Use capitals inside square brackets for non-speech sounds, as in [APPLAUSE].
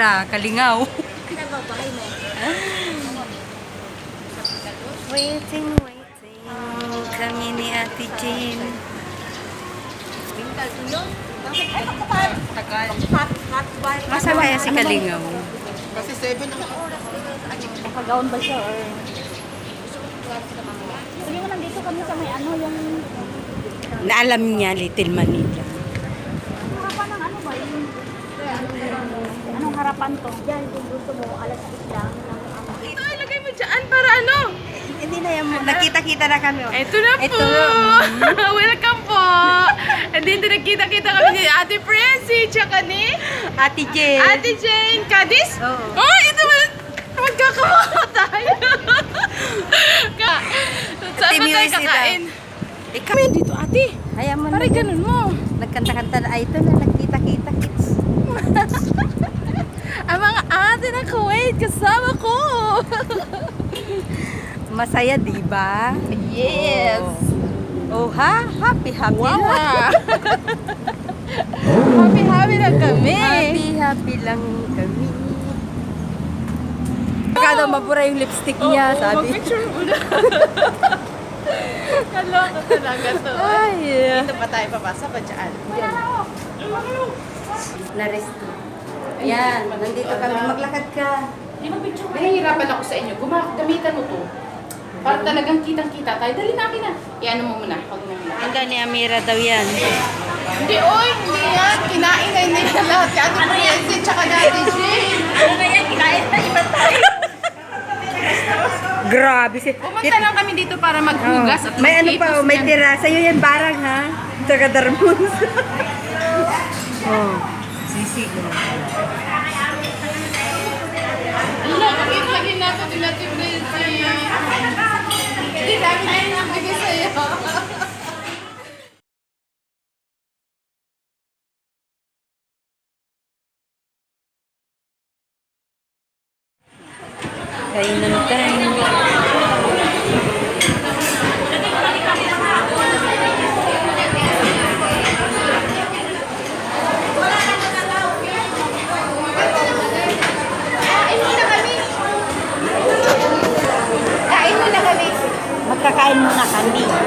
Amira, Kalingaw. Waiting, waiting. Kami ni Ate Jane. Masa kaya si Kalingaw? Kasi 7 ang Nakagaon ba siya or... Sabi mo nandito kami sa may ano, yung Naalam niya, Little Manila. harapan ng ano ba, yung... Anong harapan to? Diyan, kung gusto mo, alas 6 lang. Ito, ilagay mo dyan para ano? Hindi na yan. Nakita-kita na kami. oh. Ito na po. Ito na. [LAUGHS] Welcome po. Andito nagkita-kita kami ni Ate Prissy, tsaka ni Ate Jane. Ate Jane Cadiz. Oo. Oh, ito magkakawa tayo. [LAUGHS] Ka Saan ba tayo Music kakain? Ikaw. Kami dito, ate. Ayaw mo Pare, na. ganun mo. Nagkanta-kanta na. Ay, ito na. Nagkita-kita. Kids. [LAUGHS] Ang mga ate ng Kuwait, kasama ko. Masaya, di ba? Yes. Oh, ha? Happy, happy Wow. lang. [LAUGHS] happy, happy na kami. Happy, happy lang kami. Baka daw mabura yung lipstick niya, Oo, sabi. Mag-picture muna. [LAUGHS] Kaloka talaga to. Ay, Dito pa tayo papasa pa dyan. na-resto. Ayan, nandito kami. Maglakad ka. Nahihirapan ako sa inyo. Guma gamitan mo to. Para talagang kitang-kita tayo. Dali namin na. Iano mo muna. Huwag mo muna. Handa ni Amira daw yan. Hindi, oy! Hindi yan. Kinain na hindi na lahat. Kaya ano Priyansi, tsaka na Ate Jane. Ano na yan? Kinain na iba tayo. Grabe si... Pumunta lang kami dito para maghugas at Oh, may ano pa, oh, may yan. tira. Sa'yo yan barang ha. Tsaka darmus. [LAUGHS] oh. Sisi ko. Ano, pag-itlagin natin din natin Priyansi. Hindi namin na yung nagbigay sa'yo. Kainan tayo. Kain mo na kami. Magkakain muna kami.